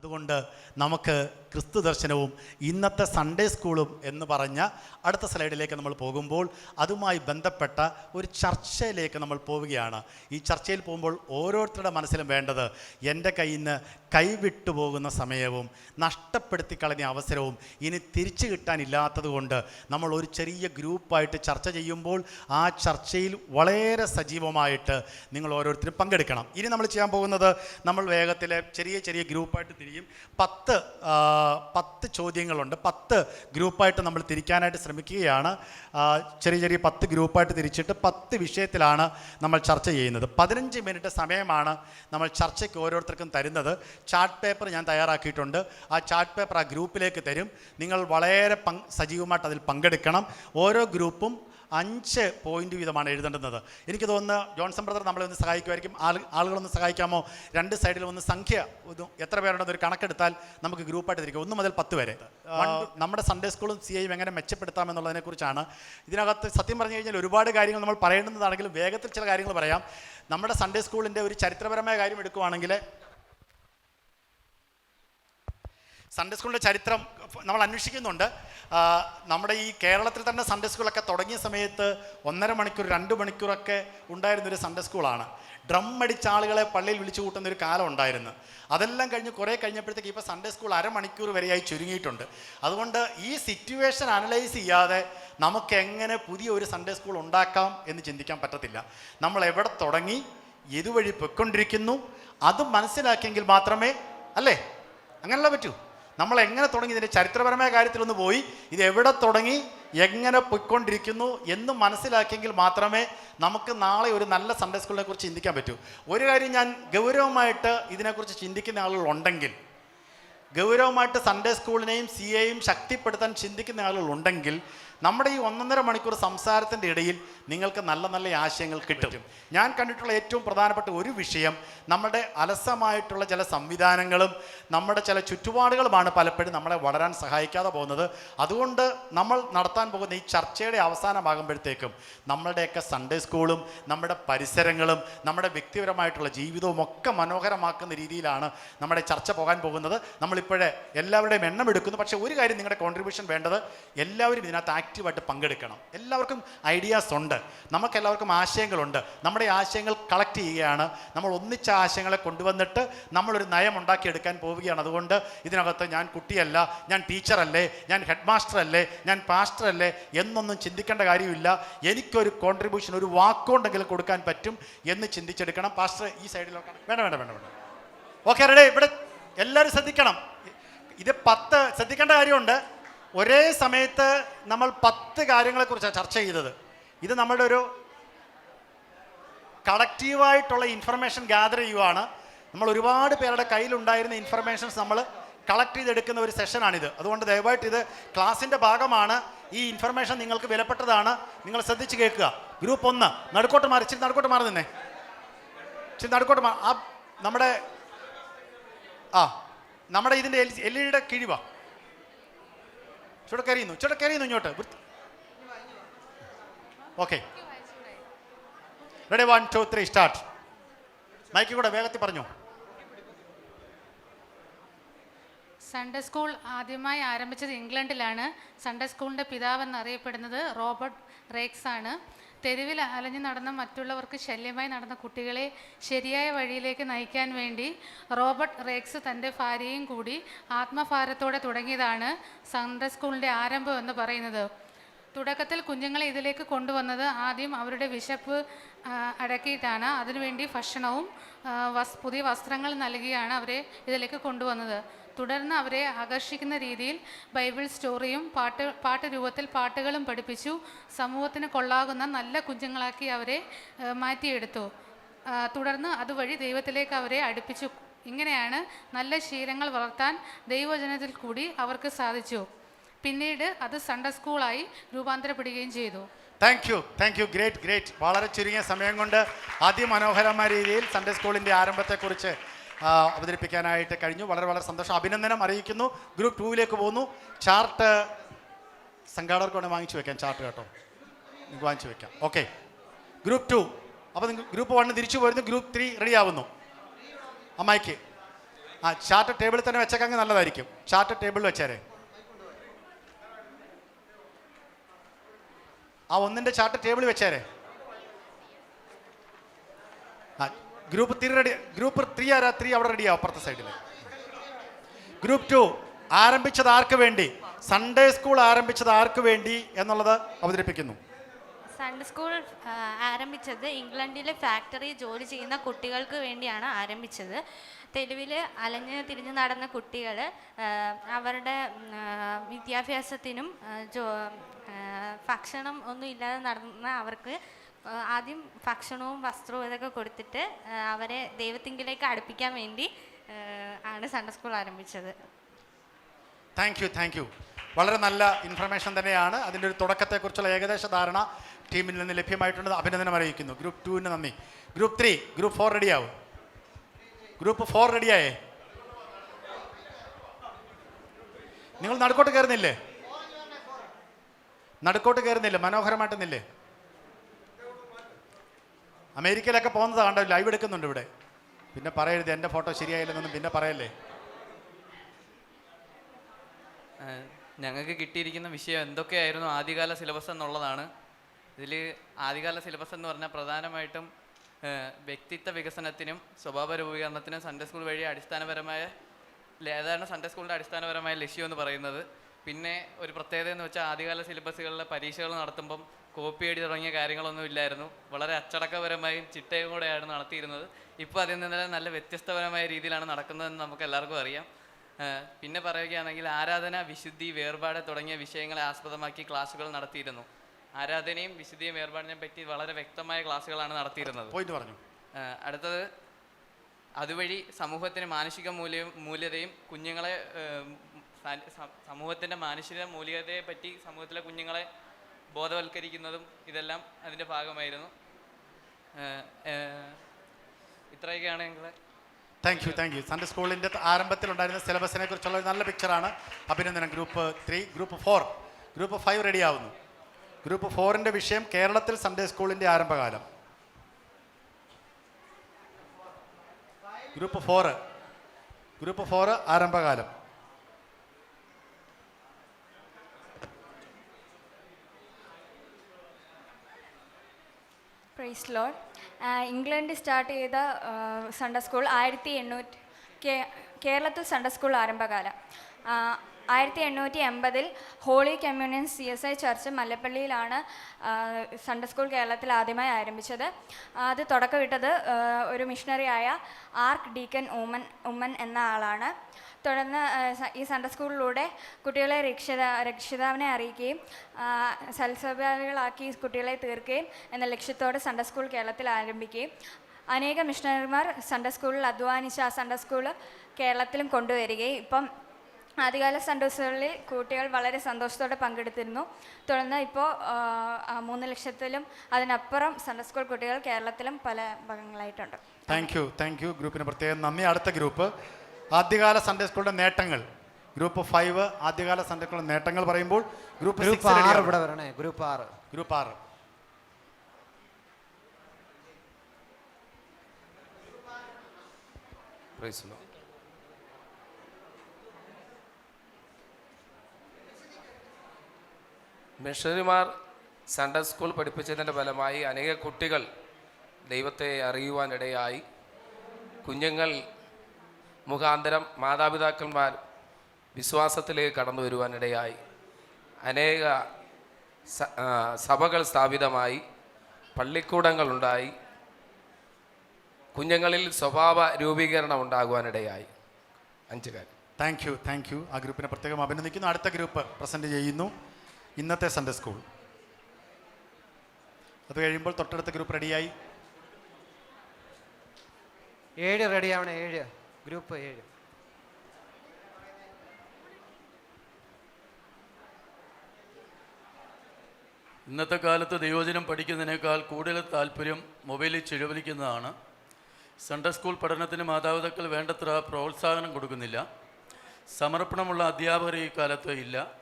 അതുകൊണ്ട് നമുക്ക് ക്രിസ്തു ദർശനവും ഇന്നത്തെ സൺഡേ സ്കൂളും എന്ന് പറഞ്ഞ അടുത്ത സ്ലൈഡിലേക്ക് നമ്മൾ പോകുമ്പോൾ അതുമായി ബന്ധപ്പെട്ട ഒരു ചർച്ചയിലേക്ക് നമ്മൾ പോവുകയാണ്. ഈ ചർച്ചയിൽ പോകുമ്പോൾ ഓരോരുത്തരുടെ മനസ്സിലും വേണ്ടത് എന്റെ കയ്യിൽ നിന്ന് കൈവിട്ടു പോകുന്ന സമയവും നഷ്ടപ്പെടുത്തി കളഞ്ഞ അവസരവും ഇനി തിരിച്ചു കിട്ടാനില്ലാത്തത് കൊണ്ട് നമ്മൾ ഒരു ചെറിയ ഗ്രൂപ്പായിട്ട് ചർച്ച ചെയ്യുമ്പോൾ ആ ചർച്ചയിൽ വളരെ സജീവമായിട്ട് നിങ്ങൾ ഓരോരുത്തരും പങ്കെടുക്കണം. ഇനി നമ്മൾ ചെയ്യാൻ പോകുന്നത് നമ്മൾ വേഗത്തിലെ ചെറിയ ചെറിയ ഗ്രൂപ്പായിട്ട് തിരിയും പത്ത് പത്ത് ചോദ്യങ്ങളുണ്ട്. പത്ത് ഗ്രൂപ്പായിട്ട് നമ്മൾ തിരിക്കാനായിട്ട് ശ്രമിക്കുകയാണ്. ചെറിയ ചെറിയ പത്ത് ഗ്രൂപ്പായിട്ട് തിരിച്ചിട്ട് പത്ത് വിഷയത്തിലാണ് നമ്മൾ ചർച്ച ചെയ്യുന്നത്. പതിനഞ്ച് മിനിറ്റ് സമയമാണ് നമ്മൾ ചർച്ചയ്ക്ക് ഓരോരുത്തർക്കും തരുന്നത്. ചാർട്ട് പേപ്പർ ഞാൻ തയ്യാറാക്കിയിട്ടുണ്ട്. ആ ചാർട്ട് പേപ്പർ ആ ഗ്രൂപ്പിലേക്ക് തരും. നിങ്ങൾ വളരെ സജീവമായിട്ട് അതിൽ പങ്കെടുക്കണം. ഓരോ ഗ്രൂപ്പും അഞ്ച് പോയിന്റ് വീതമാണ് എഴുതേണ്ടുന്നത്. എനിക്ക് തോന്നുന്നത് ജോൺസൺ ബ്രദർ നമ്മളെ ഒന്ന് സഹായിക്കുമായിരിക്കും. ആൾ ആളുകളൊന്ന് സഹായിക്കാമോ? രണ്ട് സൈഡിലും ഒന്ന് സംഖ്യ എത്ര പേരുണ്ടെന്ന് ഒരു കണക്കെടുത്താൽ നമുക്ക് ഗ്രൂപ്പായിട്ട് തിരിക്കും. ഒന്ന് മുതൽ പത്ത് വരെ. നമ്മുടെ സൺഡേ സ്കൂളും സി ഐയും എങ്ങനെ മെച്ചപ്പെടുത്താമെന്നുള്ളതിനെക്കുറിച്ചാണ് ഇതിനകത്ത് സത്യം പറഞ്ഞു കഴിഞ്ഞാൽ ഒരുപാട് കാര്യങ്ങൾ നമ്മൾ പറയേണ്ടുന്നതാണെങ്കിലും വേഗത്തിൽ ചില കാര്യങ്ങൾ പറയാം. നമ്മുടെ സൺഡേ സ്കൂളിന്റെ ഒരു ചരിത്രപരമായ കാര്യം എടുക്കുവാണെങ്കിൽ സൺഡേ സ്കൂളിന്റെ ചരിത്രം നമ്മൾ അന്വേഷിക്കുന്നുണ്ട്. നമ്മുടെ ഈ കേരളത്തിൽ തന്നെ സൺഡേ സ്കൂളൊക്കെ തുടങ്ങിയ സമയത്ത് ഒന്നര മണിക്കൂർ രണ്ട് മണിക്കൂറൊക്കെ ഉണ്ടായിരുന്നൊരു സൺഡേ സ്കൂളാണ് ഡ്രം അടിച്ച ആളുകളെ പള്ളിയിൽ വിളിച്ചു കൂട്ടുന്ന ഒരു കാലം ഉണ്ടായിരുന്നു. അതെല്ലാം കഴിഞ്ഞ് കുറേ കഴിഞ്ഞപ്പോഴത്തേക്ക് ഇപ്പോൾ സൺഡേ സ്കൂൾ അരമണിക്കൂർ വരെയായി ചുരുങ്ങിയിട്ടുണ്ട്. അതുകൊണ്ട് ഈ സിറ്റുവേഷൻ അനലൈസ് ചെയ്യാതെ നമുക്ക് എങ്ങനെ പുതിയ ഒരു സൺഡേ സ്കൂൾ ഉണ്ടാക്കാം എന്ന് ചിന്തിക്കാൻ പറ്റത്തില്ല. നമ്മൾ എവിടെ തുടങ്ങി ഇതുവഴി പൊയ്ക്കൊണ്ടിരിക്കുന്നു അത് മനസ്സിലാക്കിയെങ്കിൽ മാത്രമേ അല്ലേ? അങ്ങനല്ല പറ്റൂ? നമ്മൾ എങ്ങനെ തുടങ്ങി? ഇതിന്റെ ചരിത്രപരമായ കാര്യത്തിലൊന്ന് പോയി. ഇത് എവിടെ തുടങ്ങി? എങ്ങനെ പൊയ്ക്കൊണ്ടിരിക്കുന്നു എന്ന് മനസ്സിലാക്കിയെങ്കിൽ മാത്രമേ നമുക്ക് നാളെ ഒരു നല്ല സൺഡേ സ്കൂളിനെ കുറിച്ച് ചിന്തിക്കാൻ പറ്റൂ. ഒരു കാര്യം ഞാൻ ഗൗരവമായിട്ട് ഇതിനെക്കുറിച്ച് ചിന്തിക്കുന്ന ആളുകളുണ്ടെങ്കിൽ ഗൗരവമായിട്ട് സൺഡേ സ്കൂളിനെയും സി എയും ശക്തിപ്പെടുത്താൻ ചിന്തിക്കുന്ന ആളുകളുണ്ടെങ്കിൽ നമ്മുടെ ഈ ഒന്നൊന്നര മണിക്കൂർ സംസാരത്തിന്റെ ഇടയിൽ നിങ്ങൾക്ക് നല്ല നല്ല ആശയങ്ങൾ കിട്ടും. ഞാൻ കണ്ടിട്ടുള്ള ഏറ്റവും പ്രധാനപ്പെട്ട ഒരു വിഷയം നമ്മുടെ അലസമായിട്ടുള്ള ചില സംവിധാനങ്ങളും നമ്മുടെ ചില ചുറ്റുപാടുകളുമാണ് പലപ്പോഴും നമ്മളെ വളരാൻ സഹായിക്കാതെ പോകുന്നത്. അതുകൊണ്ട് നമ്മൾ നടത്താൻ പോകുന്ന ഈ ചർച്ചയുടെ അവസാനമാകുമ്പോഴത്തേക്കും നമ്മളുടെയൊക്കെ സൺഡേ സ്കൂളും നമ്മുടെ പരിസരങ്ങളും നമ്മുടെ വ്യക്തിപരമായിട്ടുള്ള ജീവിതവും ഒക്കെ മനോഹരമാക്കുന്ന രീതിയിലാണ് നമ്മുടെ ചർച്ച പോകാൻ പോകുന്നത്. നമ്മളിപ്പോഴേ എല്ലാവരുടെയും എണ്ണം എടുക്കുന്നു. പക്ഷേ ഒരു കാര്യം നിങ്ങളുടെ കോൺട്രിബ്യൂഷൻ വേണ്ടത് എല്ലാവരും ഇതിനകത്ത് ആക്റ്റീവായിട്ട് പങ്കെടുക്കണം. എല്ലാവർക്കും ഐഡിയാസ് ഉണ്ട്. നമുക്ക് എല്ലാവർക്കും ആശയങ്ങളുണ്ട്. നമ്മുടെ ആശയങ്ങൾ കളക്ട് ചെയ്യുകയാണ്. നമ്മൾ ഒന്നിച്ച ആശയങ്ങളെ കൊണ്ടുവന്നിട്ട് നമ്മളൊരു നയം ഉണ്ടാക്കിയെടുക്കാൻ പോവുകയാണ്. അതുകൊണ്ട് ഇതിനകത്ത് ഞാൻ കുട്ടിയല്ല ഞാൻ ടീച്ചറല്ലേ ഞാൻ ഹെഡ് മാസ്റ്റർ അല്ലേ ഞാൻ പാസ്റ്റർ അല്ലേ എന്നൊന്നും ചിന്തിക്കേണ്ട കാര്യമില്ല. എനിക്കൊരു കോൺട്രിബ്യൂഷൻ ഒരു വാക്കുകൊണ്ടെങ്കിലും കൊടുക്കാൻ പറ്റും എന്ന് ചിന്തിച്ചെടുക്കണം. പാസ്റ്റർ ഈ സൈഡിലോട്ടാണ് വേണ്ട വേണ്ട വേണ്ട വേണ്ട. ഓക്കെ റെഡി ഇവിടെ എല്ലാവരും ശ്രദ്ധിക്കണം. ഇത് പത്ത് ശ്രദ്ധിക്കേണ്ട കാര്യമുണ്ട്. ഒരേ സമയത്ത് നമ്മൾ പത്ത് കാര്യങ്ങളെക്കുറിച്ചാണ് ചർച്ച ചെയ്തത്. ഇത് നമ്മുടെ ഒരു കളക്റ്റീവായിട്ടുള്ള ഇൻഫർമേഷൻ ഗ്യാദർ ചെയ്യുവാണ്. നമ്മൾ ഒരുപാട് പേരുടെ കയ്യിലുണ്ടായിരുന്ന ഇൻഫർമേഷൻസ് നമ്മൾ കളക്ട് ചെയ്തെടുക്കുന്ന ഒരു സെഷനാണിത് അതുകൊണ്ട് ദയവായിട്ട് ഇത് ക്ലാസ്സിന്റെ ഭാഗമാണ്. ഈ ഇൻഫർമേഷൻ നിങ്ങൾക്ക് വിലപ്പെട്ടതാണ്. നിങ്ങൾ ശ്രദ്ധിച്ച് കേൾക്കുക. ഗ്രൂപ്പ് ഒന്ന് നടുക്കോട്ട് മാറി. ഇച്ചിരി നടുക്കോട്ട് മാറി തന്നെ ഇച്ചിരി നടുക്കോട്ട് മാറി ആ നമ്മുടെ ആ നമ്മുടെ ഇതിന്റെ എൽ ഇ ഡിയുടെ കിഴിവാ. ചുട കരയുന്നു ചുട കരയുന്നു ഇങ്ങോട്ട് okay ready one two three start mike കൂടെ വേഗത്തിൽ പറഞ്ഞു. സൺഡേ സ്കൂൾ ആദ്യമായി ആരംഭിച്ചത് ഇംഗ്ലണ്ടിലാണ്. സൺഡേ സ്കൂളിന്റെ പിതാവെന്ന് അറിയപ്പെടുന്നത് റോബർട്ട് റേക്സ് ആണ് തെരുവിൽ അലഞ്ഞു നടന്ന മറ്റുള്ളവർക്ക് ശല്യമായി നടന്ന കുട്ടികളെ ശരിയായ വഴിയിലേക്ക് നയിക്കാൻ വേണ്ടി റോബർട്ട് റേക്സ് തന്റെ ഭാര്യയും കൂടി ആത്മഭാരത്തോടെ തുടങ്ങിയതാണ് സൺഡേ സ്കൂളിന്റെ ആരംഭം എന്ന് പറയുന്നത്. തുടക്കത്തിൽ കുഞ്ഞുങ്ങളെ ഇതിലേക്ക് കൊണ്ടുവന്നത് ആദ്യം അവരുടെ വിശപ്പ് അടക്കിയിട്ടാണ്. അതിനുവേണ്ടി ഭക്ഷണവും പുതിയ വസ്ത്രങ്ങൾ നൽകിയാണ് അവരെ ഇതിലേക്ക് കൊണ്ടുവന്നത്. തുടർന്ന് അവരെ ആകർഷിക്കുന്ന രീതിയിൽ ബൈബിൾ സ്റ്റോറിയും പാട്ട് പാട്ട് രൂപത്തിൽ പാട്ടുകളും പഠിപ്പിച്ചു. സമൂഹത്തിന് കൊള്ളാകുന്ന നല്ല കുഞ്ഞുങ്ങളാക്കി അവരെ മാറ്റിയെടുത്തു. തുടർന്ന് അതുവഴി ദൈവത്തിലേക്ക് അവരെ അടുപ്പിച്ചു. ഇങ്ങനെയാണ് നല്ല ശീലങ്ങൾ വളർത്താൻ ദൈവജനത്തിൽ കൂടി അവർക്ക് സാധിച്ചു. പിന്നീട് അത് സൺഡേ സ്കൂളായി രൂപാന്തരപ്പെടുകയും ചെയ്തു. Thank you thank you great great വളരെ ചുരുങ്ങിയ സമയം കൊണ്ട് അതിമനോഹരമായ രീതിയിൽ സൺഡേ സ്കൂളിന്റെ ആരംഭത്തെക്കുറിച്ച് അവതരിപ്പിക്കാനായിട്ട് കഴിഞ്ഞു. വളരെ വളരെ സന്തോഷം. അഭിനന്ദനം അറിയിക്കുന്നു. ഗ്രൂപ്പ് ടൂവിലേക്ക് പോകുന്നു. ചാർട്ട് സംഘാടകർക്ക് വേണമെങ്കിൽ വാങ്ങിച്ചു വെക്കാം ചാർട്ട് കേട്ടോ. നിങ്ങൾക്ക് വാങ്ങിച്ചു വെക്കാം. ഓക്കെ ഗ്രൂപ്പ് ടു അപ്പോൾ നിങ്ങൾ ഗ്രൂപ്പ് വണ്ണ് തിരിച്ചു പോരുന്നു ഗ്രൂപ്പ് ത്രീ റെഡി ആവുന്നു. അമ്മായിക്ക് ആ ചാർട്ട് ടേബിളിൽ തന്നെ വെച്ചേക്കാങ്ങ് നല്ലതായിരിക്കും. ചാർട്ട് ടേബിളിൽ വെച്ചേരെ. ആ ഒന്നിന്റെ ചാർട്ട് ടേബിളിൽ വെച്ചേരെ ആ group three ready group three ആരാ? ത്രീ അവിടെ റെഡിയാവും അപ്പുറത്തെ സൈഡിൽ ഗ്രൂപ്പ് ടു ആരംഭിച്ചത് ആർക്ക് വേണ്ടി? സൺഡേ സ്കൂൾ ആരംഭിച്ചത് ആർക്ക് വേണ്ടി എന്നുള്ളത് അവതരിപ്പിക്കുന്നു. സൺഡേ സ്കൂൾ ആരംഭിച്ചത് ഇംഗ്ലണ്ടിലെ ഫാക്ടറി ജോലി ചെയ്യുന്ന കുട്ടികൾക്ക് വേണ്ടിയാണ് ആരംഭിച്ചത്. തെരുവിൽ അലഞ്ഞ് തിരിഞ്ഞ് നടന്ന കുട്ടികൾ അവരുടെ വിദ്യാഭ്യാസത്തിനും ഭക്ഷണം ഒന്നും ഇല്ലാതെ നടന്ന അവർക്ക് ആദ്യം ഭക്ഷണവും വസ്ത്രവും ഇതൊക്കെ കൊടുത്തിട്ട് അവരെ ദൈവത്തിങ്കിലേക്ക് അടുപ്പിക്കാൻ വേണ്ടി ആണ് സൺഡേ സ്കൂൾ ആരംഭിച്ചത്. താങ്ക് യു താങ്ക് യു വളരെ നല്ല ഇൻഫർമേഷൻ തന്നെയാണ്. അതിന്റെ ഒരു തുടക്കത്തെക്കുറിച്ചുള്ള ഏകദേശ ധാരണ ടീമിൽ നിന്ന് ലഭ്യമായിട്ടുണ്ട്. അഭിനന്ദനം അറിയിക്കുന്നു. ഗ്രൂപ്പ് ടുവിന് നന്ദി. ഗ്രൂപ്പ് ത്രീ ഗ്രൂപ്പ് ഫോർ റെഡിയാവും ഗ്രൂപ്പ് ഫോർ റെഡിയായേ നിങ്ങൾ നടുക്കോട്ട് കയറുന്നില്ലേ? നടുക്കോട്ട് കയറുന്നില്ലേ? മനോഹരമായിട്ടുന്നില്ലേ അമേരിക്കയിലൊക്കെ പോകുന്നത് കണ്ടോ? ലൈവ് എടുക്കുന്നുണ്ട് ഇവിടെ. പിന്നെ പറയരുത് എന്റെ ഫോട്ടോ ശരിയായില്ലെന്നൊന്നും പിന്നെ പറയല്ലേ? ഞങ്ങൾക്ക് കിട്ടിയിരിക്കുന്ന വിഷയം എന്തൊക്കെയായിരുന്നു ആദ്യകാല സിലബസ് എന്നുള്ളതാണ്. ഇതിൽ ആദ്യകാല സിലബസ് എന്ന് പറഞ്ഞാൽ പ്രധാനമായിട്ടും വ്യക്തിത്വ വികസനത്തിനും സ്വഭാവ രൂപീകരണത്തിനും സൺഡേ സ്കൂൾ വഴി അടിസ്ഥാനപരമായ ഏതാണ് സൺഡേ സ്കൂളിന്റെ അടിസ്ഥാനപരമായ ലക്ഷ്യം എന്ന് പറയുന്നത്. പിന്നെ ഒരു പ്രത്യേകത എന്ന് വെച്ചാൽ ആദ്യകാല സിലബസുകളിലെ പരീക്ഷകൾ നടത്തുമ്പം കോപ്പി അടി തുടങ്ങിയ കാര്യങ്ങളൊന്നും ഇല്ലായിരുന്നു. വളരെ അച്ചടക്കപരമായും ചിട്ടയും കൂടെയാണ് നടത്തിയിരുന്നത്. ഇപ്പോൾ അതിൽ നിന്ന് നല്ല വ്യത്യസ്തപരമായ രീതിയിലാണ് നടക്കുന്നതെന്ന് നമുക്ക് എല്ലാവർക്കും അറിയാം. പിന്നെ പറയുകയാണെങ്കിൽ ആരാധന വിശുദ്ധി വേർപാട് തുടങ്ങിയ വിഷയങ്ങളെ ആസ്പദമാക്കി ക്ലാസ്സുകൾ നടത്തിയിരുന്നു. ആരാധനയും വിശുദ്ധിയും വേർപാടിനെ പറ്റി വളരെ വ്യക്തമായ ക്ലാസ്സുകളാണ് നടത്തിയിരുന്നത്. പറഞ്ഞു. അടുത്തത് അതുവഴി സമൂഹത്തിന് മാനുഷിക മൂല്യം മൂല്യതയും കുഞ്ഞുങ്ങളെ സമൂഹത്തിന്റെ മാനുഷിക മൂല്യതയെ പറ്റി സമൂഹത്തിലെ കുഞ്ഞുങ്ങളെ ബോധവൽക്കരിക്കുന്നതും ഇതെല്ലാം അതിന്റെ ഭാഗമായിരുന്നു. ഇത്രയൊക്കെയാണ് ഞങ്ങളെ thank you thank you Sunday സ്കൂളിന്റെ ആരംഭത്തിലുണ്ടായിരുന്ന സിലബസിനെ കുറിച്ചുള്ള ഒരു നല്ല പിക്ചറാണ് അഭിനന്ദനം. Group three group four group five ready ആവുന്നു. ഗ്രൂപ്പ് ഫോറിന്റെ വിഷയം കേരളത്തിൽ സൺഡേ സ്കൂളിന്റെ ആരംഭകാലം. ഗ്രൂപ്പ് ഫോറ് ഗ്രൂപ്പ് ഫോറ് ആരംഭകാലം. പ്രൈസ് ലോഡ് ഇംഗ്ലണ്ടിൽ സ്റ്റാർട്ട് ചെയ്ത സൺഡേ സ്കൂൾ ആയിരത്തി എണ്ണൂറ്റി കേരളത്തിൽ സൺഡേ സ്കൂൾ ആരംഭകാലം. ആയിരത്തി എണ്ണൂറ്റി എൺപതിൽ holy communion C S I church മല്ലപ്പള്ളിയിലാണ് Sunday school കേരളത്തിൽ ആദ്യമായി ആരംഭിച്ചത്. അത് തുടക്കമിട്ടത് ഒരു മിഷണറിയായ ആർക്ക് ഡീക്കൻ ഉമ്മൻ ഉമ്മൻ എന്ന ആളാണ്. തുടർന്ന് ഈ സൺഡേ സ്കൂളിലൂടെ കുട്ടികളെ രക്ഷിത രക്ഷിതാവിനെ അറിയിക്കുകയും ആ, സൽസ്വഭാവികളാക്കി കുട്ടികളെ തീർക്കുകയും എന്ന ലക്ഷ്യത്തോടെ സൺഡേ സ്കൂൾ കേരളത്തിൽ ആരംഭിക്കുകയും. അനേക മിഷണറിമാർ സൺഡേ സ്കൂളിൽ അധ്വാനിച്ച് ആ സൺഡേ സ്കൂൾ കേരളത്തിലും കൊണ്ടുവരികയും ഇപ്പം ആദ്യകാല സന്തോഷങ്ങളിൽ കുട്ടികൾ വളരെ സന്തോഷത്തോടെ പങ്കെടുത്തിരുന്നു. തുടർന്ന് ഇപ്പോൾ മൂന്ന് ലക്ഷത്തിലും അതിനപ്പുറം സൺഡേ സ്കൂൾ കുട്ടികൾ കേരളത്തിലും പല ഭാഗങ്ങളായിട്ടുണ്ട്. താങ്ക് യു താങ്ക് യു ഗ്രൂപ്പിന് പ്രത്യേകം നന്ദി. അടുത്ത ഗ്രൂപ്പ്. ആദ്യകാല സൺഡേ സ്കൂളിന്റെ നേട്ടങ്ങൾ. ഗ്രൂപ്പ് ഫൈവ് ആദ്യകാല സൺഡേ സ്കൂളിന്റെ നേട്ടങ്ങൾ പറയുമ്പോൾ ഗ്രൂപ്പ് ഗ്രൂപ്പ് ആറ് ഇവിടെ വരണേ ഗ്രൂപ്പ് ആറ്. ഗ്രൂപ്പ് ആറ്. Praise lord. മിഷണറിമാർ സൺഡേ സ്കൂൾ പഠിപ്പിച്ചതിന്റെ ഫലമായി അനേക കുട്ടികൾ ദൈവത്തെ അറിയുവാനിടയായി. കുഞ്ഞുങ്ങൾ മുഖാന്തരം മാതാപിതാക്കന്മാർ വിശ്വാസത്തിലേക്ക് കടന്നു വരുവാനിടയായി. അനേക സഭകൾ സ്ഥാപിതമായി പള്ളിക്കൂടങ്ങളുണ്ടായി കുഞ്ഞുങ്ങളിൽ സ്വഭാവ രൂപീകരണം ഉണ്ടാകുവാനിടയായി. അഞ്ച് കാര്യം. താങ്ക് യു താങ്ക് യു ആ ഗ്രൂപ്പിനെ പ്രത്യേകം അഭിനന്ദിക്കുന്നു. അടുത്ത ഗ്രൂപ്പ് പ്രസന്റ് ചെയ്യുന്നു. ഇന്നത്തെ സൺഡേ സ്കൂൾ അത് കഴിയുമ്പോൾ തൊട്ടടുത്ത ഗ്രൂപ്പ് റെഡിയായി ഏഴ് റെഡിയാവണേ ഏഴ്. ഗ്രൂപ്പ് ഏഴ്. ഇന്നത്തെ കാലത്ത് ദൈവചനം പഠിക്കുന്നതിനേക്കാൾ കൂടുതൽ താല്പര്യം മൊബൈലിൽ ചിലവലിക്കുന്നതാണ് സൺഡേ സ്കൂൾ പഠനത്തിന് മാതാപിതാക്കൾ വേണ്ടത്ര പ്രോത്സാഹനം കൊടുക്കുന്നില്ല. സമർപ്പണമുള്ള അധ്യാപകർ ഈ കാലത്ത് ഇല്ല.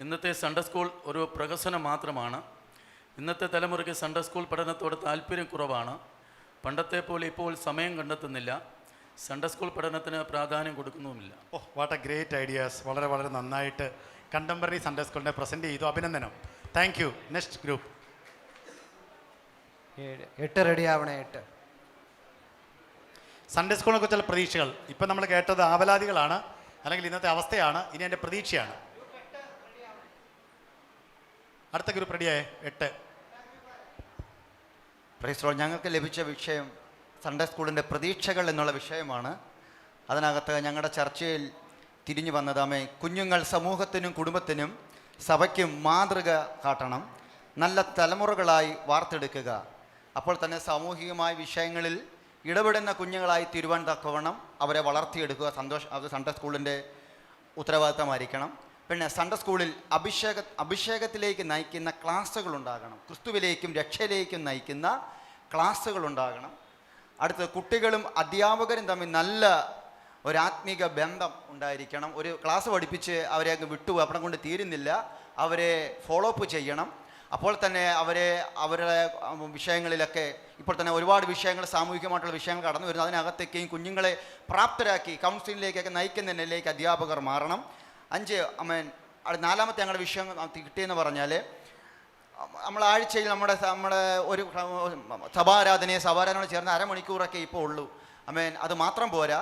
ഇന്നത്തെ സൺഡേ സ്കൂൾ ഒരു പ്രഹസനം മാത്രമാണ്. ഇന്നത്തെ തലമുറയ്ക്ക് സൺഡേ സ്കൂൾ പഠനത്തോട് താല്പര്യം കുറവാണ്. പണ്ടത്തെ പോലെ ഇപ്പോൾ സമയം കണ്ടെത്തുന്നില്ല. സൺഡേ സ്കൂൾ പഠനത്തിന് പ്രാധാന്യം കൊടുക്കുന്നുമില്ല. Oh what a great ideas വളരെ വളരെ നന്നായിട്ട് കണ്ടംപററി സൺഡേ സ്കൂളിനെ പ്രസന്റ് ചെയ്തു. അഭിനന്ദനം. താങ്ക് യു നെക്സ്റ്റ് ഗ്രൂപ്പ് എട്ട് റെഡി ആവണേ എട്ട്. സൺഡേ സ്കൂളിനെ കുറിച്ചുള്ള പ്രതീക്ഷകൾ. ഇപ്പം നമ്മൾ കേട്ടത് ആവലാതികളാണ്. അല്ലെങ്കിൽ ഇന്നത്തെ അവസ്ഥയാണ്. ഇനി എന്റെ പ്രതീക്ഷയാണ്. അടുത്ത ഗ്രൂപ്പ് റെഡിയായ എട്ട്. പ്രൈസ്റോൾ ഞങ്ങൾക്ക് ലഭിച്ച വിഷയം സൺഡേ സ്കൂളിന്റെ പ്രതീക്ഷകൾ എന്നുള്ള വിഷയമാണ്. അതിനകത്ത് ഞങ്ങളുടെ ചർച്ചയിൽ തിരിഞ്ഞു വന്നത് അമ്മേ കുഞ്ഞുങ്ങൾ സമൂഹത്തിനും കുടുംബത്തിനും സഭയ്ക്കും മാതൃക കാട്ടണം നല്ല തലമുറകളായി വാർത്തെടുക്കുക. അപ്പോൾ തന്നെ സാമൂഹികമായ വിഷയങ്ങളിൽ ഇടപെടുന്ന കുഞ്ഞുങ്ങളായി തീരുവാൻ അവരെ വളർത്തിയെടുക്കുക. സന്തോഷം അത് സൺഡേ സ്കൂളിന്റെ ഉത്തരവാദിത്തമായിരിക്കണം. പിന്നെ സൺഡേ സ്കൂളിൽ അഭിഷേക അഭിഷേകത്തിലേക്ക് നയിക്കുന്ന ക്ലാസ്സുകൾ ഉണ്ടാകണം. ക്രിസ്തുവിലേക്കും രക്ഷയിലേക്കും നയിക്കുന്ന ക്ലാസ്സുകൾ ഉണ്ടാകണം. അടുത്ത് കുട്ടികളും അധ്യാപകരും തമ്മിൽ നല്ല ഒരു ബന്ധം ഉണ്ടായിരിക്കണം. ഒരു ക്ലാസ് പഠിപ്പിച്ച് അവരെ അങ്ങ് വിട്ടു അവിടെ കൊണ്ട് തീരുന്നില്ല. അവരെ ഫോളോ അപ്പ് ചെയ്യണം. അപ്പോൾ തന്നെ അവരെ അവരുടെ വിഷയങ്ങളിലൊക്കെ ഇപ്പോൾ തന്നെ ഒരുപാട് വിഷയങ്ങൾ സാമൂഹികമായിട്ടുള്ള വിഷയങ്ങൾ കടന്നു വരുന്നു. അതിനകത്തേക്കും കുഞ്ഞുങ്ങളെ പ്രാപ്തരാക്കി കൗൺസിലിങ്ങിലേക്കൊക്കെ നയിക്കുന്നതിലേക്ക് അധ്യാപകർ മാറണം. അഞ്ച് അമ്മേൻ നാലാമത്തെ ഞങ്ങളുടെ വിഷയം കിട്ടിയെന്ന് പറഞ്ഞാൽ നമ്മൾ ആഴ്ചയിൽ നമ്മുടെ നമ്മുടെ ഒരു സഭാരാധനയെ സഭാരാധനയോട് ചേർന്ന് അരമണിക്കൂറൊക്കെ ഇപ്പോൾ ഉള്ളൂ. അമേൻ അത് മാത്രം പോരാ.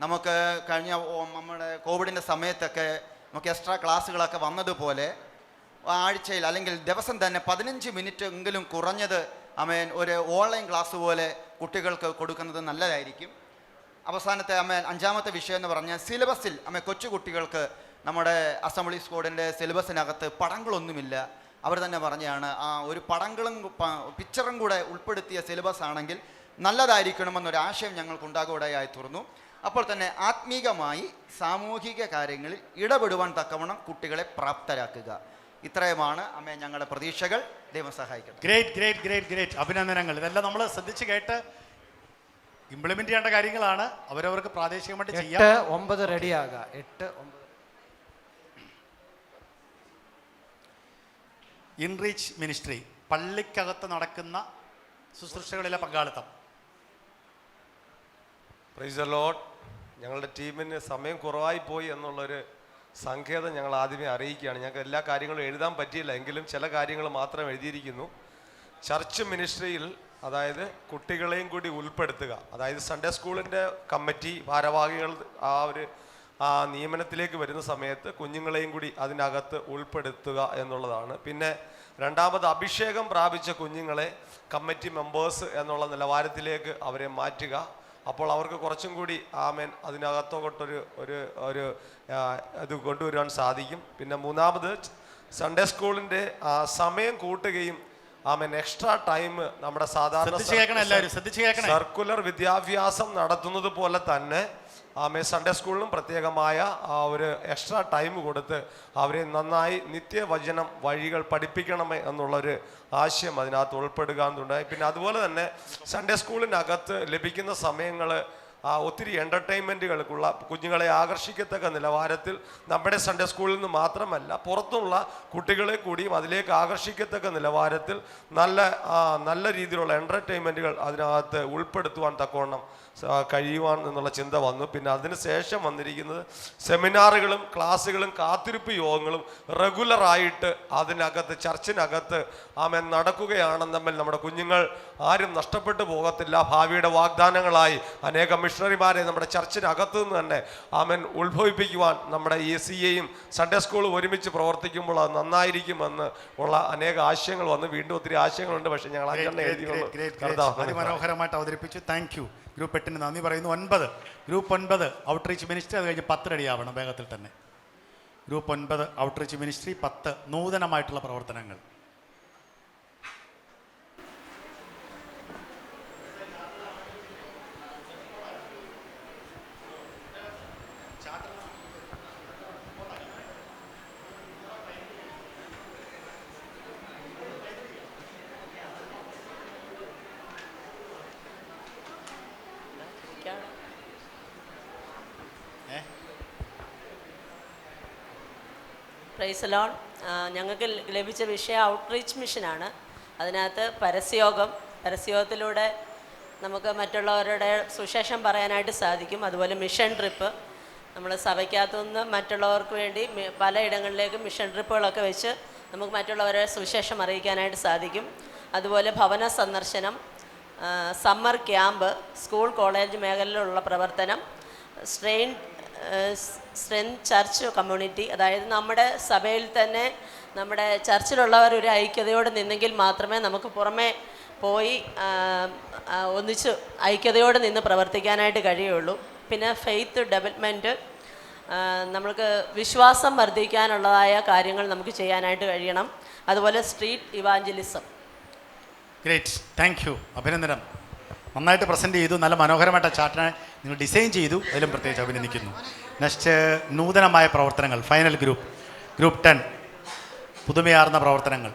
നമുക്ക് കഴിഞ്ഞ നമ്മുടെ കോവിഡിന്റെ സമയത്തൊക്കെ നമുക്ക് എക്സ്ട്രാ ക്ലാസ്സുകളൊക്കെ വന്നതുപോലെ ആഴ്ചയിൽ അല്ലെങ്കിൽ ദിവസം തന്നെ പതിനഞ്ച് മിനിറ്റ് എങ്കിലും കുറഞ്ഞത് അമേൻ ഒരു ഓൺലൈൻ ക്ലാസ് പോലെ കുട്ടികൾക്ക് കൊടുക്കുന്നത് നല്ലതായിരിക്കും. അവസാനത്തെ അമ്മ അഞ്ചാമത്തെ വിഷയം എന്ന് പറഞ്ഞാൽ സിലബസിൽ അമ്മ കൊച്ചു കുട്ടികൾക്ക് നമ്മുടെ അസംബ്ലി സ്കോഡിന്റെ സിലബസിനകത്ത് പടങ്ങളൊന്നുമില്ല. അവർ തന്നെ പറഞ്ഞാണ് ആ ഒരു പടങ്ങളും പിക്ചറും കൂടെ ഉൾപ്പെടുത്തിയ സിലബസ് ആണെങ്കിൽ നല്ലതായിരിക്കണമെന്നൊരു ആശയം ഞങ്ങൾക്കുണ്ടാകുകയായി തീർന്നു. അപ്പോൾ തന്നെ ആത്മീകമായി സാമൂഹിക കാര്യങ്ങളിൽ ഇടപെടുവാൻ തക്കവണ്ണം കുട്ടികളെ പ്രാപ്തരാക്കുക. ഇത്രയുമാണ് അമ്മ ഞങ്ങളുടെ പ്രതീക്ഷകൾ. ദൈവം സഹായിക്കുന്നത് ഗ്രേറ്റ് ഗ്രേറ്റ് ഗ്രേറ്റ് ഗ്രേറ്റ് അഭിനന്ദനങ്ങൾ. ഇതെല്ലാം നമ്മൾ ശ്രദ്ധിച്ച് കേട്ട് ഇംപ്ലിമെന്റ് ചെയ്യേണ്ട കാര്യങ്ങളാണ്. അവരവർക്ക് പ്രാദേശികമായിട്ട് ചെയ്യാം. ഒമ്പത് റെഡിയാകുക എട്ട് ഒമ്പത് ഇൻറീച്ച് മിനിസ്ട്രി പള്ളിക്കകത്ത് നടക്കുന്ന ശുശ്രൂഷകളിലെ പങ്കാളിത്തം. പ്രൈസ് ലോഡ് ഞങ്ങളുടെ ടീമിന് സമയം കുറവായി പോയി എന്നുള്ളൊരു സങ്കേതം ഞങ്ങൾ ആദ്യമേ അറിയിക്കുകയാണ്. ഞങ്ങൾക്ക് എല്ലാ കാര്യങ്ങളും എഴുതാൻ പറ്റിയില്ല എങ്കിലും ചില കാര്യങ്ങൾ മാത്രം എഴുതിയിരിക്കുന്നു. ചർച്ച് മിനിസ്ട്രിയിൽ അതായത് കുട്ടികളെയും കൂടി ഉൾപ്പെടുത്തുക. അതായത് സൺഡേ സ്കൂളിന്റെ കമ്മിറ്റി ഭാരവാഹികൾ ആ ഒരു ആ നിയമനത്തിലേക്ക് വരുന്ന സമയത്ത് കുഞ്ഞുങ്ങളെയും കൂടി അതിനകത്ത് ഉൾപ്പെടുത്തുക എന്നുള്ളതാണ്. പിന്നെ രണ്ടാമത് അഭിഷേകം പ്രാപിച്ച കുഞ്ഞുങ്ങളെ കമ്മിറ്റി മെമ്പേഴ്സ് എന്നുള്ള നിലവാരത്തിലേക്ക് അവരെ മാറ്റുക. അപ്പോൾ അവർക്ക് കുറച്ചും കൂടി ആമേൻ അതിനകത്തോട്ടൊരു ഒരു ഒരു ഇത് കൊണ്ടുവരുവാൻ സാധിക്കും. പിന്നെ മൂന്നാമത് സൺഡേ സ്കൂളിന്റെ സമയം കൂട്ടുകയും ആമേൻ. എക്സ്ട്രാ ടൈം നമ്മുടെ സാധാരണ സർക്കുലർ വിദ്യാഭ്യാസം നടത്തുന്നത് പോലെ തന്നെ ആമേ സൺഡേ സ്കൂളിലും പ്രത്യേകമായ ആ ഒരു എക്സ്ട്രാ ടൈം കൊടുത്ത് അവരെ നന്നായി നിത്യവചനം വഴികൾ പഠിപ്പിക്കണമേ എന്നുള്ളൊരു ആശയം അതിനകത്ത് ഉൾപ്പെടുക എന്നുണ്ടായി പിന്നെ അതുപോലെ തന്നെ സൺഡേ സ്കൂളിനകത്ത് ലഭിക്കുന്ന സമയങ്ങൾ ഒത്തിരി എന്റർടൈൻമെന്റുകൾക്കുള്ള കുഞ്ഞുങ്ങളെ ആകർഷിക്കത്തക്ക നിലവാരത്തിൽ നമ്മുടെ സൺഡേ സ്കൂളിൽ നിന്ന് മാത്രമല്ല പുറത്തുള്ള കുട്ടികളെ കൂടിയും അതിലേക്ക് ആകർഷിക്കത്തക്ക നിലവാരത്തിൽ നല്ല നല്ല രീതിയിലുള്ള എന്റർടൈൻമെന്റുകൾ അതിനകത്ത് ഉൾപ്പെടുത്തുവാൻ തക്കവണ്ണം കഴിയുവാൻ എന്നുള്ള ചിന്ത വന്നു. പിന്നെ അതിന് ശേഷം വന്നിരിക്കുന്നത് സെമിനാറുകളും ക്ലാസ്സുകളും കാത്തിരിപ്പ് യോഗങ്ങളും റെഗുലറായിട്ട് അതിനകത്ത് ചർച്ചിനകത്ത് ആമെ നടക്കുകയാണെന്ന് തമ്മിൽ നമ്മുടെ കുഞ്ഞുങ്ങൾ ആരും നഷ്ടപ്പെട്ടു പോകത്തില്ല. ഭാവിയുടെ വാഗ്ദാനങ്ങളായി അനേകം മിഷണറിമാരെ നമ്മുടെ ചർച്ചിനകത്തു നിന്ന് തന്നെ ആമൻ ഉത്ഭവിപ്പിക്കുവാൻ നമ്മുടെ ഈ സി എയും സൺഡേ സ്കൂളും ഒരുമിച്ച് പ്രവർത്തിക്കുമ്പോൾ അത് നന്നായിരിക്കുമെന്ന് ഉള്ള അനേക ആശയങ്ങൾ വന്ന്. വീണ്ടും ഒത്തിരി ആശയങ്ങളുണ്ട്. പക്ഷേ ഞങ്ങൾ അങ്ങനെ എഴുതിയുള്ളൂ മനോഹരമായിട്ട് അവതരിപ്പിച്ചു. താങ്ക് യു ഗ്രൂപ്പ് എട്ടിന് നന്ദി പറയുന്നു. ഒൻപത്. ഗ്രൂപ്പ് ഒൻപത് ഔട്ട്റീച്ച് മിനിസ്റ്ററി അത് കഴിഞ്ഞ് പത്ത് റെഡിയാവണം വേഗത്തിൽ തന്നെ. ഗ്രൂപ്പ് ഒൻപത് ഔട്ട്റീച്ച് മിനിസ്ട്രി പത്ത് നൂതനമായിട്ടുള്ള പ്രവർത്തനങ്ങൾ. പ്രൈസ് ലോൺ ഞങ്ങൾക്ക് ലഭിച്ച വിഷയം ഔട്ട്റീച്ച് മിഷനാണ് അതിനകത്ത് പരസ്യോഗം പരസ്യോഗത്തിലൂടെ നമുക്ക് മറ്റുള്ളവരുടെ സുശേഷം പറയാനായിട്ട് സാധിക്കും. അതുപോലെ മിഷൻ ട്രിപ്പ് നമ്മൾ സഭയ്ക്കകത്തുനിന്ന് മറ്റുള്ളവർക്ക് വേണ്ടി പലയിടങ്ങളിലേക്ക് മിഷൻ ട്രിപ്പുകളൊക്കെ വെച്ച് നമുക്ക് മറ്റുള്ളവരെ സുശേഷം അറിയിക്കാനായിട്ട് സാധിക്കും. അതുപോലെ ഭവന സന്ദർശനം സമ്മർ ക്യാമ്പ് സ്കൂൾ കോളേജ് മേഖലയിലുള്ള പ്രവർത്തനം സ്ട്രെയിൻ സ്ട്രെങ്ത് ചർച്ച് കമ്മ്യൂണിറ്റി അതായത് നമ്മുടെ സഭയിൽ തന്നെ നമ്മുടെ ചർച്ചിലുള്ളവർ ഒരു ഐക്യതയോടെ നിന്നെങ്കിൽ മാത്രമേ നമുക്ക് പുറമേ പോയി ഒന്നിച്ച് ഐക്യതയോടെ നിന്ന് പ്രവർത്തിക്കാനായിട്ട് കഴിയുള്ളൂ. പിന്നെ ഫെയ്ത്ത് ഡെവലപ്മെന്റ് നമ്മൾക്ക് വിശ്വാസം വർദ്ധിക്കാനുള്ളതായ കാര്യങ്ങൾ നമുക്ക് ചെയ്യാനായിട്ട് കഴിയണം. അതുപോലെ street evangelism. Great thank you അഭിനന്ദനം. നന്നായിട്ട് പ്രസന്റ് ചെയ്തു നല്ല മനോഹരമായിട്ട് ചാർട്ടിനെ നിങ്ങൾ ഡിസൈൻ ചെയ്തു. അതിലും പ്രത്യേകിച്ച് അഭിനന്ദിക്കുന്നു. നെക്സ്റ്റ് നൂതനമായ പ്രവർത്തനങ്ങൾ. ഫൈനൽ ഗ്രൂപ്പ് ഗ്രൂപ്പ് ടെൻ പുതുമയാർന്ന പ്രവർത്തനങ്ങൾ.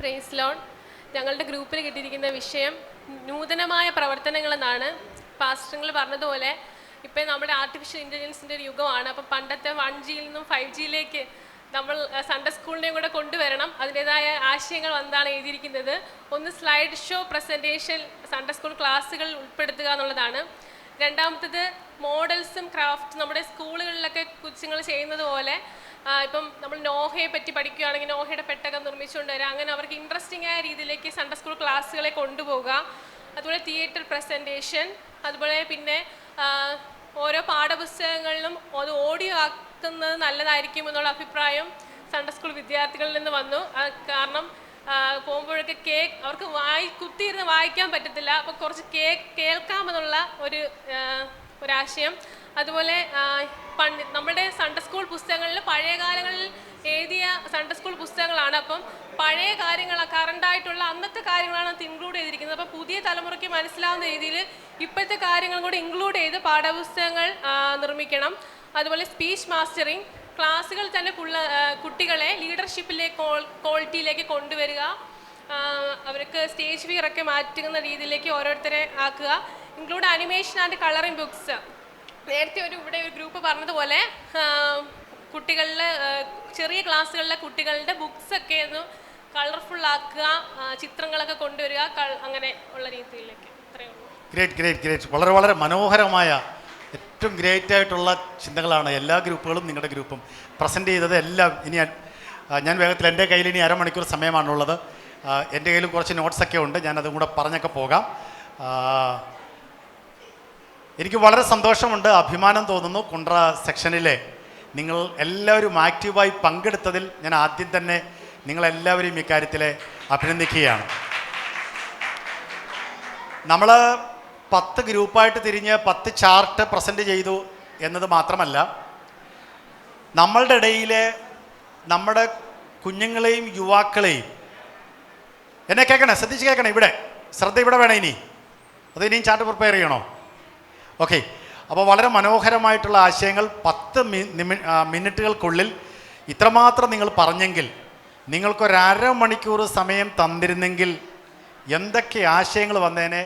പ്രേസ് ലോൺ ഞങ്ങളുടെ ഗ്രൂപ്പിൽ കിട്ടിയിരിക്കുന്ന വിഷയം നൂതനമായ പ്രവർത്തനങ്ങളെന്നാണ് പാസ്റ്ററിങ്ങൾ പറഞ്ഞതുപോലെ ഇപ്പം നമ്മുടെ ആർട്ടിഫിഷ്യൽ ഇന്റലിജൻസിന്റെ ഒരു യുഗമാണ്. അപ്പം പണ്ടത്തെ വൺ ജിയിൽ നിന്നും ഫൈവ് ജിയിലേക്ക് നമ്മൾ സൺഡേ സ്കൂളിനെയും കൂടെ കൊണ്ടുവരണം. അതിന്റെതായ ആശയങ്ങൾ എന്താണ് എഴുതിയിരിക്കുന്നത്? ഒന്ന് slide show presentation Sunday school ക്ലാസ്സുകൾ ഉൾപ്പെടുത്തുക എന്നുള്ളതാണ്. രണ്ടാമത്തത് മോഡൽസും ക്രാഫ്റ്റ് നമ്മുടെ സ്കൂളുകളിലൊക്കെ കൊച്ചുങ്ങൾ ചെയ്യുന്നത് പോലെ ഇപ്പം നമ്മൾ നോഹയെ പറ്റി പഠിക്കുകയാണെങ്കിൽ നോഹയുടെ പെട്ടകം നിർമ്മിച്ചുകൊണ്ട് വരാം. അങ്ങനെ അവർക്ക് ഇൻട്രസ്റ്റിംഗ് ആയ രീതിയിലേക്ക് സൺഡേ സ്കൂൾ ക്ലാസ്സുകളെ കൊണ്ടുപോകുക അതുപോലെ തിയേറ്റർ പ്രസന്റേഷൻ അതുപോലെ പിന്നെ ഓരോ പാഠപുസ്തകങ്ങളിലും അത് ഓഡിയോ ആക്കുന്നത് നല്ലതായിരിക്കും എന്നുള്ള അഭിപ്രായം സൺഡേ സ്കൂൾ വിദ്യാർത്ഥികളിൽ നിന്ന് വന്നു. കാരണം പോകുമ്പോഴൊക്കെ കേക്ക് അവർക്ക് വായി കുത്തിയിരുന്ന് വായിക്കാൻ പറ്റത്തില്ല. അപ്പോൾ കുറച്ച് കേക്ക് കേൾക്കാമെന്നുള്ള ഒരു ഒരാശയം അതുപോലെ പണ്ട് നമ്മുടെ സൺഡേ സ്കൂൾ പുസ്തകങ്ങളിൽ പഴയ കാലങ്ങളിൽ എഴുതിയ സൺഡേ സ്കൂൾ പുസ്തകങ്ങളാണ്. അപ്പം പഴയ കാര്യങ്ങൾ കറണ്ടായിട്ടുള്ള അന്നത്തെ കാര്യങ്ങളാണ് അത് ഇൻക്ലൂഡ് ചെയ്തിരിക്കുന്നത്. അപ്പം പുതിയ തലമുറയ്ക്ക് മനസ്സിലാവുന്ന രീതിയിൽ ഇപ്പോഴത്തെ കാര്യങ്ങളും കൂടി ഇൻക്ലൂഡ് ചെയ്ത് പാഠപുസ്തകങ്ങൾ നിർമ്മിക്കണം. അതുപോലെ സ്പീച്ച് മാസ്റ്ററിങ് ക്ലാസ്സുകൾ തന്നെ കുട്ടികളെ ലീഡർഷിപ്പിലെ ക്വാളിറ്റിയിലേക്ക് കൊണ്ടുവരിക. അവർക്ക് സ്റ്റേജ് ഫിയറൊക്കെ മാറ്റുന്ന രീതിയിലേക്ക് ഓരോരുത്തരെ ആക്കുക. Include animation and colouring books നേരത്തെ ഒരു ഇവിടെ ഒരു ഗ്രൂപ്പ് പറഞ്ഞതുപോലെ കുട്ടികളിലെ ചെറിയ ക്ലാസ്സുകളിലെ കുട്ടികളുടെ ബുക്സ് ഒക്കെ ഒന്ന് കളർഫുൾ ആക്കുക ചിത്രങ്ങളൊക്കെ കൊണ്ടുവരിക അങ്ങനെ ഉള്ള രീതിയിലേക്ക്. ഇത്രയേ ഉള്ളൂ. ഗ്രേറ്റ് ഗ്രേറ്റ് ഗ്രേറ്റ് വളരെ വളരെ മനോഹരമായ ഏറ്റവും ഗ്രേറ്റ് ആയിട്ടുള്ള ചിന്തകളാണ് എല്ലാ ഗ്രൂപ്പുകളും നിങ്ങളുടെ ഗ്രൂപ്പും. പ്രസന്റ് ചെയ്തത് എല്ലാം ഇനി ഞാൻ- വേഗത്തിൽ എന്റെ കയ്യിൽ ഇനി അരമണിക്കൂർ സമയമാണുള്ളത്. എന്റെ കയ്യിലും കുറച്ച് നോട്ട്സൊക്കെ ഉണ്ട്. ഞാനതും കൂടെ പറഞ്ഞൊക്കെ പോകാം. എനിക്ക് വളരെ സന്തോഷമുണ്ട് അഭിമാനം തോന്നുന്നു കുണ്ട്ര സെക്ഷനിലെ. നിങ്ങൾ എല്ലാവരും ആക്റ്റീവായി പങ്കെടുത്തതിൽ ഞാൻ ആദ്യം തന്നെ നിങ്ങളെല്ലാവരെയും ഇക്കാര്യത്തിൽ അഭിനന്ദിക്കുകയാണ്. നമ്മൾ പത്ത് ഗ്രൂപ്പായിട്ട് തിരിഞ്ഞ് പത്ത് ചാർട്ട് പ്രസന്റ് ചെയ്തു എന്നത് മാത്രമല്ല നമ്മളുടെ ഇടയിലെ നമ്മുടെ കുഞ്ഞുങ്ങളെയും യുവാക്കളെയും എന്നെ കേൾക്കണേ? ശ്രദ്ധിച്ച് കേൾക്കണേ? ഇവിടെ. ശ്രദ്ധ ഇവിടെ വേണേ ഇനി. അത് ഇനിയും ചാർട്ട് പ്രിപ്പയർ ചെയ്യണോ? ഓക്കെ അപ്പോൾ വളരെ മനോഹരമായിട്ടുള്ള ആശയങ്ങൾ പത്ത് മിനിറ്റുകൾക്കുള്ളിൽ ഇത്രമാത്രം നിങ്ങൾ പറഞ്ഞെങ്കിൽ നിങ്ങൾക്കൊരര അരമണിക്കൂർ സമയം തന്നിരുന്നെങ്കിൽ എന്തൊക്കെ ആശയങ്ങൾ വന്നേനെ?